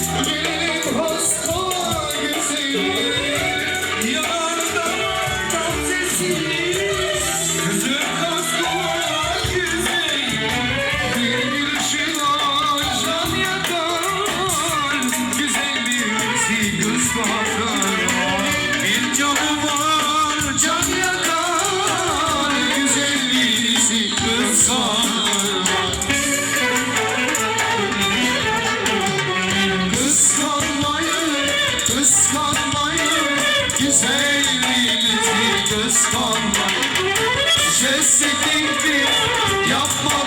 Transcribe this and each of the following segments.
Okay. sevdiğimizi göz kanla Şişesi yapma.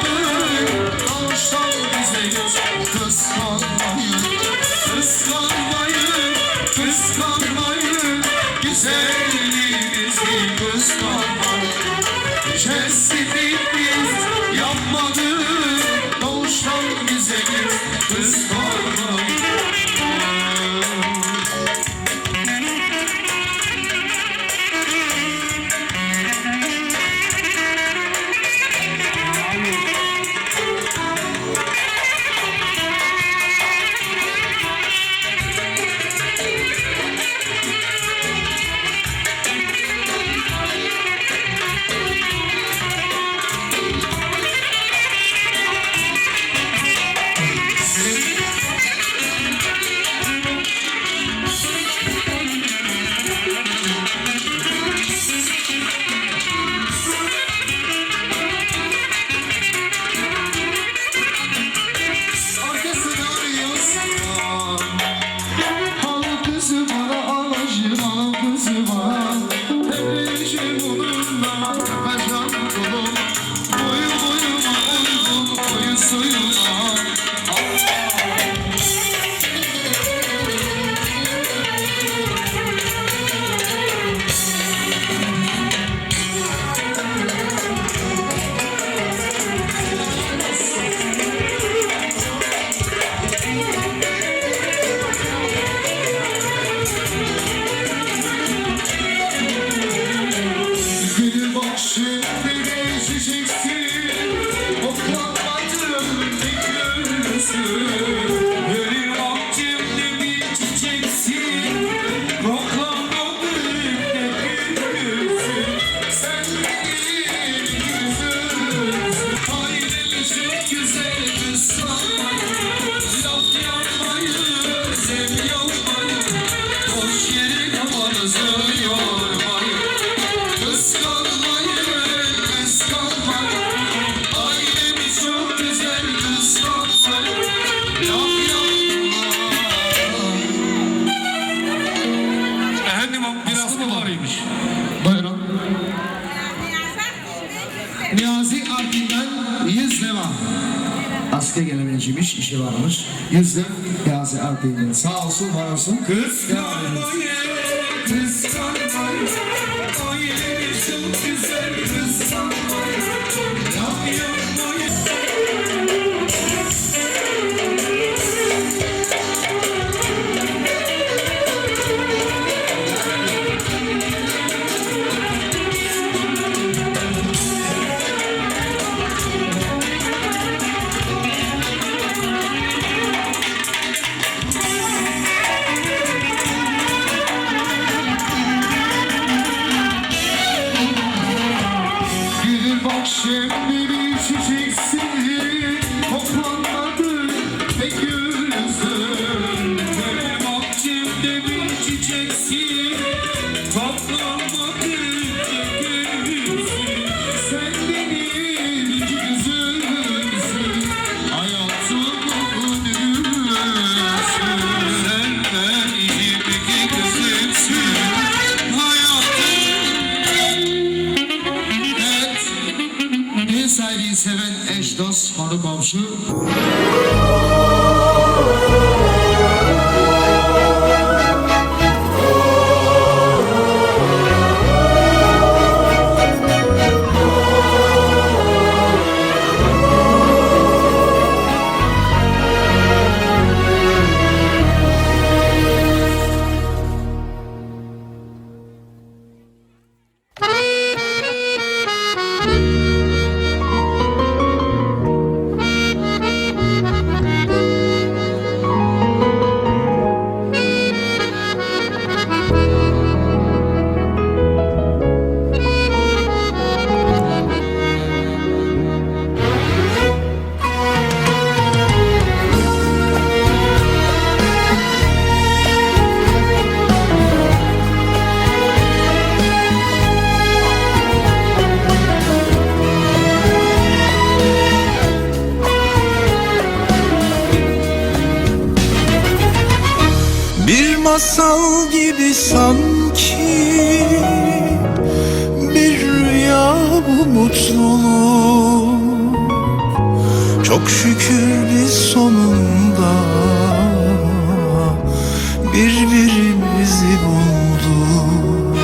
üste gelebileceğimiz işi varmış. Yüzde Gazi Ardevin'in sağ olsun var olsun. Kız. Kız. Sanki Bir rüya bu mutluluk. Çok şükür biz sonunda Birbirimizi bulduk.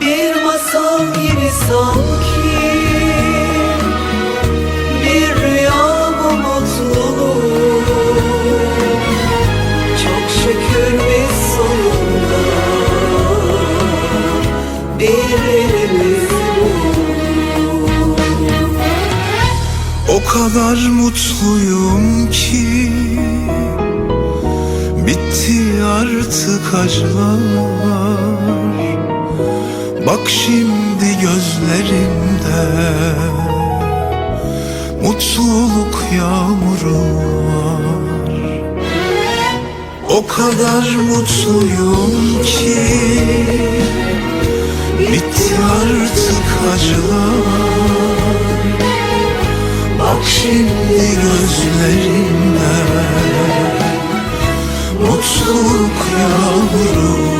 Bir masal gibi sanki kadar mutluyum ki. Bitti artık acılar. Bak şimdi gözlerimde Mutluluk yağmuru var. O kadar mutluyum ki. Bitti artık acılar şimdi gözlerimde Mutluluk yağmuru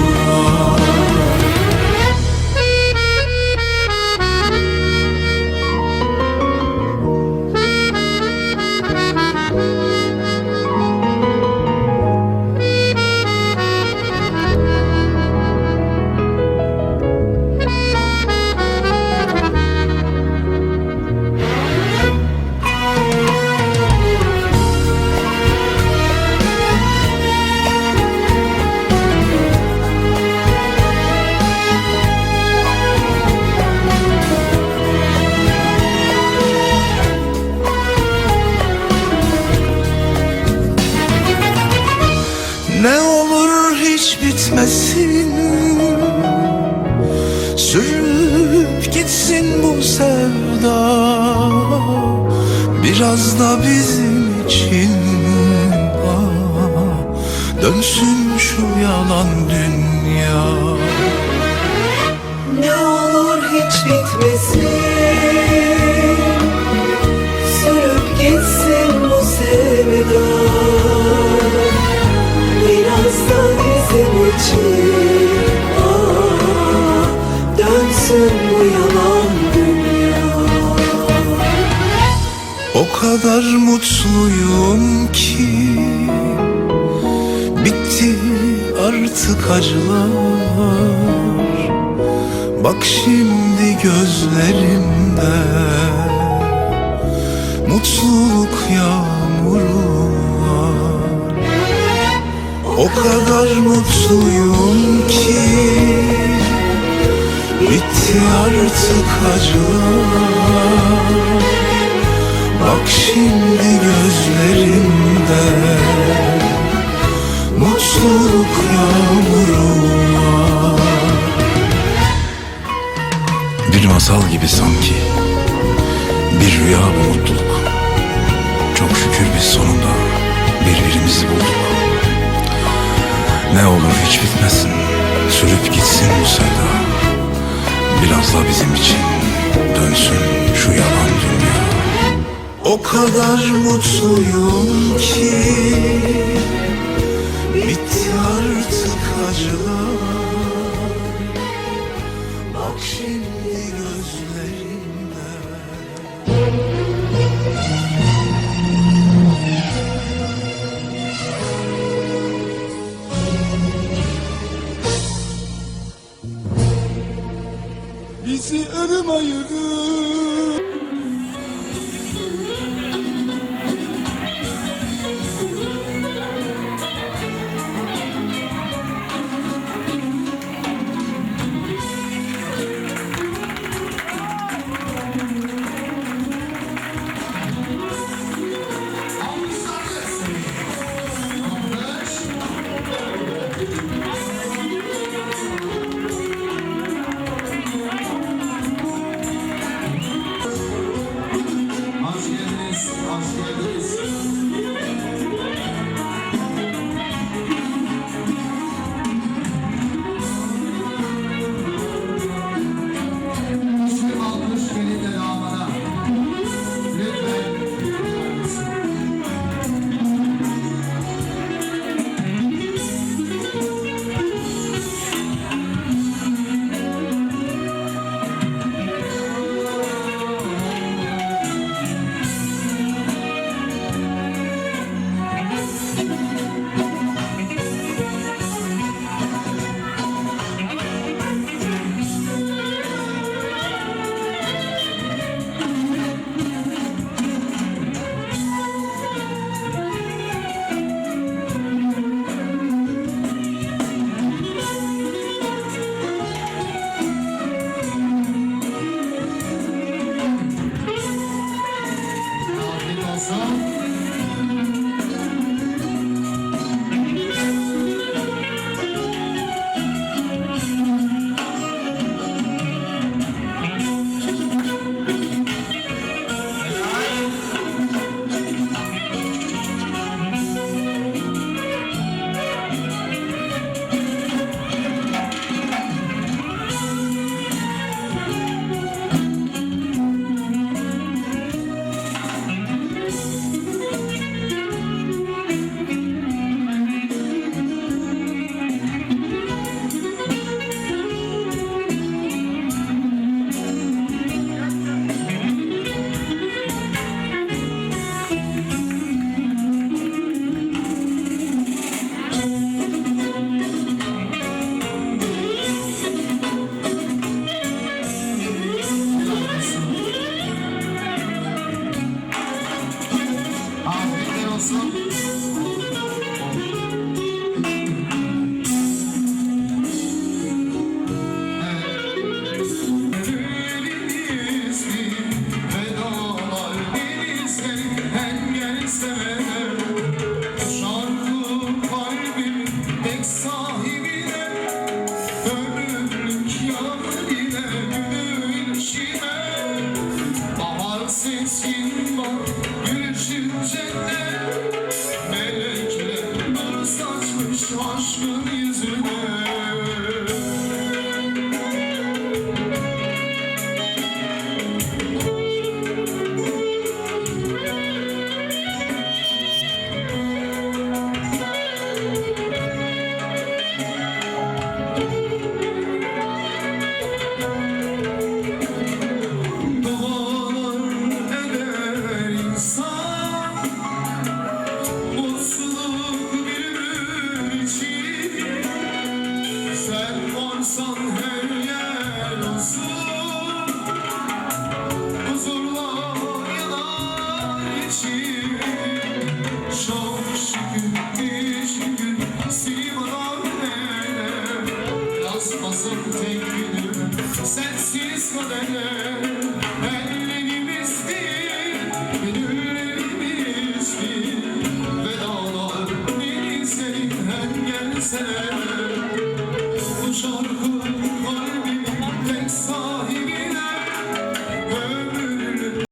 Dönsün şu yalan dünya. Ne olur hiç bitmesin. Sürüp gitsin bu sevda. Biraz da bizim için. Ah, Dönsün bu yalan dünya. O kadar mutluyum ki artık acılar. Bak şimdi gözlerimde Mutluluk yağmuru O kadar mutluyum ki Bitti artık acılar. Bak şimdi gözlerimde Mutluluk yağmuru var Bir masal gibi sanki. Bir rüya bu mutluluk. Çok şükür biz sonunda Birbirimizi bulduk. Ne olur hiç bitmesin. Sürüp gitsin bu sevda. Biraz da bizim için Dönsün şu yalan dünya. O kadar mutluyum ki Bitti artık acılar